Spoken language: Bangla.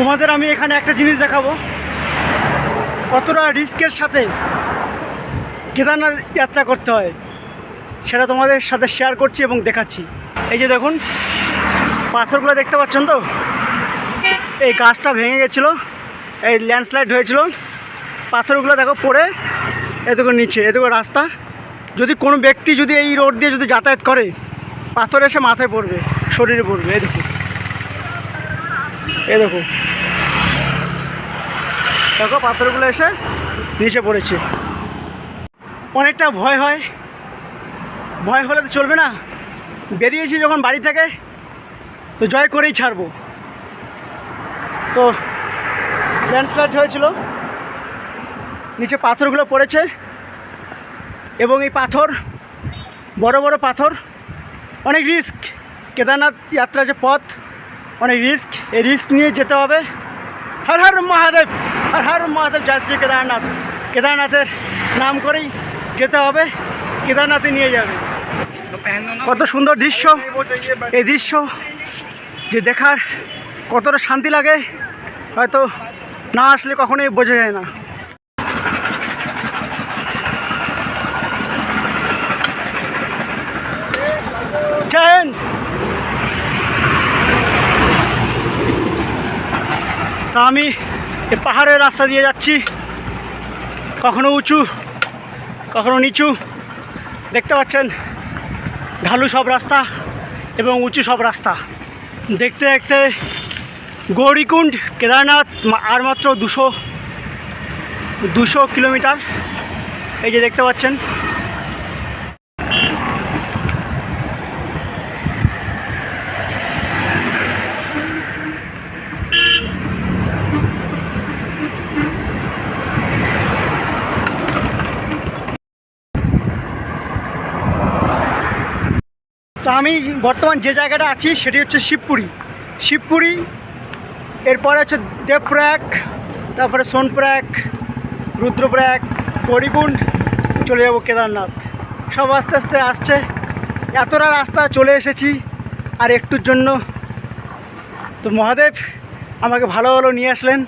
তোমাদের আমি এখানে একটা জিনিস দেখাবো। কতটা রিস্কের সাথে কেদারনাথ যাত্রা করতে হয়, সেটা তোমাদের সাথে শেয়ার করছি এবং দেখাচ্ছি। এই যে দেখুন, পাথরগুলো দেখতে পাচ্ছেন তো? এই গাছটা ভেঙে গেছিল, এই ল্যান্ডস্লাইড হয়েছিল। পাথরগুলো দেখো পড়ে এদিকে নিচে এদিকে রাস্তা। যদি কোনো ব্যক্তি যদি এই রোড দিয়ে যদি যাতায়াত করে, পাথর এসে মাথায় পড়বে, শরীরে পড়বে এই এই দেখো। দেখো, পাথরগুলো এসে নিচে পড়েছে। অনেকটা ভয় হয়। ভয় হলে তো চলবে না। বেরিয়েছি যখন বাড়ি থেকে, তো জয় করেই ছাড়বো। তো ল্যান্ডস্লাইড হয়েছিল। নিচে পাথরগুলো পড়েছে এবং এই পাথর, বড় বড় পাথর, অনেক রিস্ক কেদারনাথ যাত্রা যে পথ অনেক রিস্ক, এই রিস্ক নিয়ে যেতে হবে। হর হর মহাদেব, হর হর মহাদেব, জয় শ্রী কেদারনাথ। কেদারনাথের নাম করেই যেতে হবে, কেদারনাথে নিয়ে যাবে। কত সুন্দর দৃশ্য, এই দৃশ্য যে দেখার কতটা শান্তি লাগে, হয়তো না আসলে কখনোই বোঝা যায় না। তা আমি পাহাড়ের রাস্তা দিয়ে যাচ্ছি। কখনো উঁচু, কখনো নিচু। দেখতে পাচ্ছেন, ঢালু সব রাস্তা এবং উঁচু সব রাস্তা। দেখতে দেখতে গৌরীকুণ্ড, কেদারনাথ আর মাত্র দুশো দুশো কিলোমিটার। এই যে দেখতে পাচ্ছেন তো আমি বর্তমান যে জায়গাটা আছি সেটি হচ্ছে শিবপুরি। শিবপুরি, এরপরে হচ্ছে দেবপ্রয়াগ, তারপরে সোনপ্রয়াগ, রুদ্রপ্রয়াগ গৌরীকুণ্ড চলে যাব কেদারনাথ। সব আস্তে আস্তে আসছে। এতটা রাস্তা চলে এসেছি, আর একটুর জন্য তো মহাদেব আমাকে ভালো ভালো নিয়ে আসলেন।